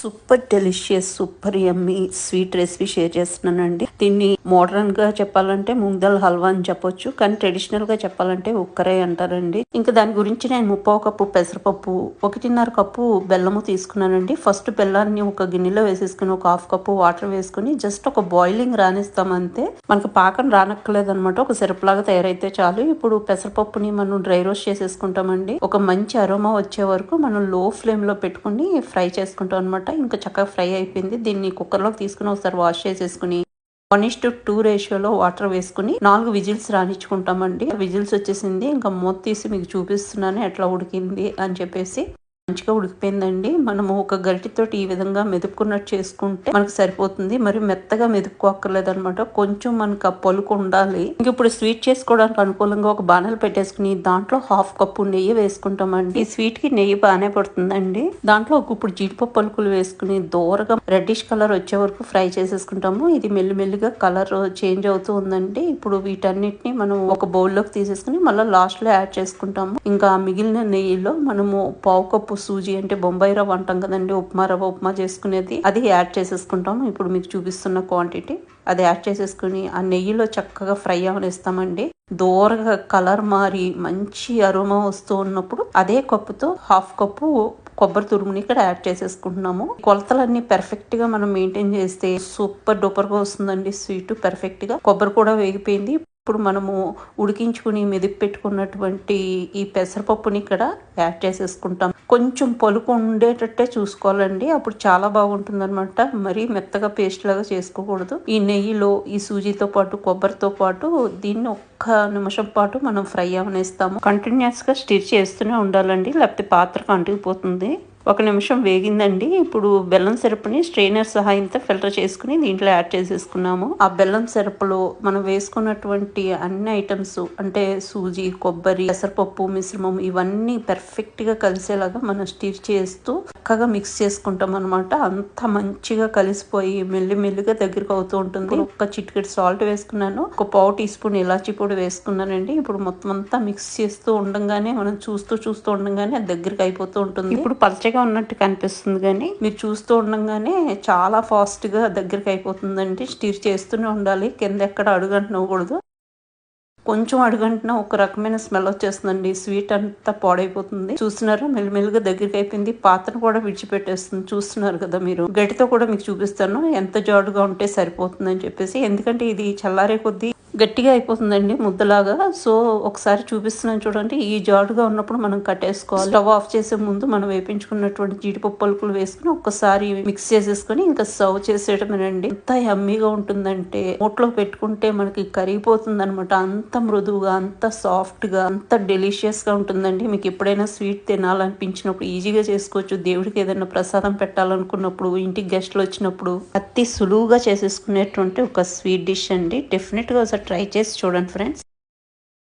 Super delicious super yummy sweet recipe share చేస్తున్నానండి. దీన్ని మోడర్న్గా చెప్పాలంటే ముంగదల్ హల్వా అని చెప్పొచ్చు కానీ ట్రెడిషనల్గా చెప్పాలంటే ఉక్కరే అంటారండి. ఇంకా దాని గురించి నేను ముప్పావు కప్పు పెసరపప్పు ఒకటిన్నర కప్పు బెల్లము తీసుకున్నానండి. ఫస్ట్ బెల్లాన్ని ఒక గిన్నెలో వేసేసుకుని ఒక హాఫ్ కప్పు వాటర్ వేసుకుని జస్ట్ ఒక బాయిలింగ్ రానిస్తాం అంతే మనకు పాకం రానక్కర్లేదు అనమాట ఒక సిరప్ లాగా తయారైతే చాలు. ఇప్పుడు పెసరపప్పుని మనం డ్రై రోస్ట్ చేసేసుకుంటామండి. ఒక మంచి అరోమా వచ్చే వరకు మనం లో ఫ్లేమ్లో పెట్టుకుని ఫ్రై చేసుకుంటాం అనమాట ఇంకా చక్కగా ఫ్రై అయిపోయింది. దీన్ని కుక్కర్లోకి తీసుకుని ఒకసారి వాష్ చేసేసుకుని వన్ ఇస్ టు టూ రేషియోలో వాటర్ వేసుకుని నాలుగు విజిల్స్ రాణించుకుంటామండి విజిల్స్ వచ్చేసింది. ఇంకా మూత తీసి మీకు చూపిస్తున్నాను ఎట్లా ఉడికింది అని చెప్పేసి. మంచిగా ఉడికిపోయిందండి. మనము ఒక గరిటితోటి ఈ విధంగా మెదుపుకున్నట్టు చేసుకుంటే మనకు సరిపోతుంది. మరి మెత్తగా మెదుపుకోక్కర్లేదు అనమాట కొంచెం మనకు ఆ పలుకు ఉండాలి. ఇంక ఇప్పుడు స్వీట్ చేసుకోవడానికి అనుకూలంగా ఒక బాణలు పెట్టేసుకుని దాంట్లో హాఫ్ కప్పు నెయ్యి వేసుకుంటామండి. ఈ స్వీట్కి నెయ్యి బాగానే పడుతుందండి. దాంట్లో ఒక ఇప్పుడు జీడిపప్పు పలుకులు వేసుకుని దూరగా రెడ్డిష్ కలర్ వచ్చే వరకు ఫ్రై చేసేసుకుంటాము. ఇది మెల్లిమెల్లిగా కలర్ చేంజ్ అవుతూ ఉందండి. ఇప్పుడు వీటన్నిటిని మనం ఒక బౌల్లోకి తీసేసుకుని మళ్ళీ లాస్ట్లో యాడ్ చేసుకుంటాము. ఇంకా మిగిలిన నెయ్యిలో మనము పావు కప్పు సూజీ అంటే బొంబాయి రవ్వ అంటాం కదండి ఉప్మా రవ్వ ఉప్మా చేసుకునేది. అది యాడ్ చేసేసుకుంటాము ఇప్పుడు మీకు చూపిస్తున్న క్వాంటిటీ. అది యాడ్ చేసేసుకుని ఆ నెయ్యిలో చక్కగా ఫ్రై అవనిస్తామండి. దూరగా కలర్ మారి మంచి అరుమ వస్తూ ఉన్నప్పుడు అదే కప్పుతో హాఫ్ కప్పు కొబ్బరి తురుముని ఇక్కడ యాడ్ చేసేసుకుంటున్నాము. కొలతలన్నీ పర్ఫెక్ట్గా మనం మెయింటైన్ చేస్తే సూపర్ డూపర్గా వస్తుందండి. స్వీట్ పర్ఫెక్ట్గా. కొబ్బరి కూడా వేగిపోయింది. ఇప్పుడు మనము ఉడికించుకుని మెదిపి పెట్టుకున్నటువంటి ఈ పెసరపప్పుని ఇక్కడ యాడ్ చేసేసుకుంటాం. కొంచెం పలుకు ఉండేటట్టే చూసుకోవాలండి. అప్పుడు చాలా బాగుంటుంది అనమాట మరీ మెత్తగా పేస్ట్ లాగా చేసుకోకూడదు. ఈ నెయ్యిలో ఈ సూజీతో పాటు కొబ్బరితో పాటు దీన్ని ఒక్క నిమిషం పాటు మనం ఫ్రై అవనేస్తాము. కంటిన్యూస్గా స్టిర్ చేస్తూనే ఉండాలండి. లేకపోతే పాత్రకు అంటుకుపోతుంది ఒక నిమిషం వేగిందండి. ఇప్పుడు బెల్లం సిరప్ని స్ట్రెయినర్ సహాయంతో ఫిల్టర్ చేసుకుని దీంట్లో యాడ్ చేసేసుకున్నాము. ఆ బెల్లం సిరప్లో మనం వేసుకున్నటువంటి అన్ని ఐటమ్స్ అంటే సూజీ కొబ్బరి పెసరపప్పు మిశ్రమం ఇవన్నీ పర్ఫెక్ట్గా కలిసేలాగా మనం స్టిర్ చేస్తూ చక్కగా మిక్స్ చేసుకుంటాం అనమాట అంత మంచిగా కలిసిపోయి మెల్లి మెల్లిగా దగ్గరకు అవుతూ ఉంటుంది. ఒక్క చిటికెట్ సాల్ట్ వేసుకున్నాను. ఒక పావు టీ స్పూన్ ఇలాచి పొడి వేసుకున్నానండి. ఇప్పుడు మొత్తం అంతా మిక్స్ చేస్తూ ఉండగానే మనం చూస్తూ చూస్తూ ఉండగానే దగ్గరికి అయిపోతూ ఉంటుంది. ఇప్పుడు పలచ పచ్చగా ఉన్నట్టు కనిపిస్తుంది కానీ మీరు చూస్తూ ఉండగానే చాలా ఫాస్ట్గా దగ్గరికి అయిపోతుందండి. స్టీర్ చేస్తూనే ఉండాలి. కింద ఎక్కడ అడుగంటునవ్వకూడదు. కొంచెం అడుగంటున్నా ఒక రకమైన స్మెల్ వచ్చేస్తుందండి. స్వీట్ అంతా పాడైపోతుంది. చూస్తున్నారు? మెల్లిమెల్లిగా దగ్గరికి అయిపోయింది. పాత్ర కూడా విడిచిపెట్టేస్తుంది. చూస్తున్నారు కదా మీరు. గడితో కూడా మీకు చూపిస్తాను. ఎంత జాడుగా ఉంటే సరిపోతుందని చెప్పేసి. ఎందుకంటే ఇది చల్లారే కొద్దీ గట్టిగా అయిపోతుందండి ముద్దలాగా. సో ఒకసారి చూపిస్తున్నాను చూడండి. ఈ జాడుగా ఉన్నప్పుడు మనం కట్టేసుకోవాలి. స్టవ్ ఆఫ్ చేసే ముందు మనం వేపించుకున్నటువంటి జీడిపప్పు పలుకులు వేసుకుని ఒక్కసారి మిక్స్ చేసేసుకుని ఇంకా సర్వ్ చేసేయడమేనండి ఎంత యమ్మీగా ఉంటుందంటే నోట్లో పెట్టుకుంటే మనకి కరిగిపోతుంది అనమాట అంత మృదువుగా అంత సాఫ్ట్గా అంత డెలిషియస్గా ఉంటుందండి. మీకు ఎప్పుడైనా స్వీట్ తినాలనిపించినప్పుడు ఈజీగా చేసుకోవచ్చు. దేవుడికి ఏదైనా ప్రసాదం పెట్టాలనుకున్నప్పుడు ఇంటికి గెస్ట్లు వచ్చినప్పుడు అతి సులువుగా చేసేసుకునేటువంటి ఒక స్వీట్ డిష్ అండి. డెఫినెట్ గా ఒకసారి ట్రై చేసి చూడండి ఫ్రెండ్స్